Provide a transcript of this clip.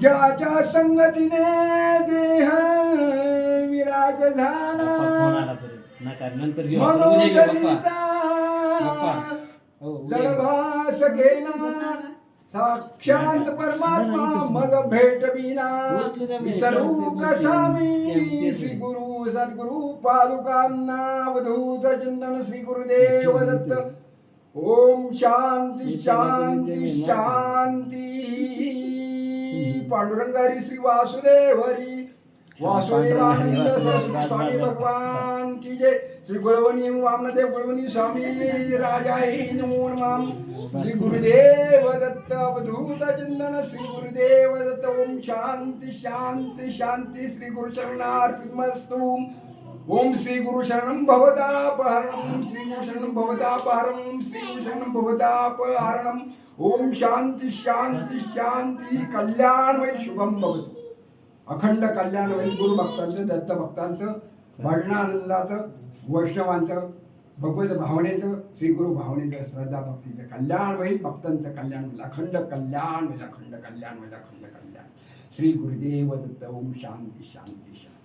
ज्याच्या संगतीने देह विराग झाला हो. जडभास घेना साक्षात परमात्मा मग भेटविना विसरू कसा मी श्री गुरु सद्गुरु पादुकांना अवधूत चिंतन श्री गुरुदेव दत्त. ओम शांती शांती शांती. पांडुरंगारी श्री वासुदेव हरी वासुदेवानंद सरस्वती स्वामी भगवान की जय. श्री गुळवणी वामनदेव गुळवणी स्वामी राजा हे नमो नमः. श्री गुरुदेव दत्त अवधूत चिंतन श्री गुरुदेव दत्त ओम शांती शांती शांती. श्री गुरुचरणार्पितमस्तु. ओम श्री गुरु शरणं भवतापहरणं श्री गुरु शरणं भवतापहरणं श्री गुरु शरणं भवतापहरणं। ओम शांती शांती शांती कल्याणमय शुभम भवतु। अखंड कल्याणमय गुरु भक्तांचं दत्त भक्तांचं भजनानंदाचं वैष्णवांचं भगवत भावनेचं श्री गुरु भावनेचं श्रद्धा भक्तीचं कल्याण होईल भक्तांचं कल्याण होईल अखंड कल्याण होईल अखंड कल्याण होईल अखंड कल्याण। श्री गुरुदेव दत्त ओम शांती शांती शांती।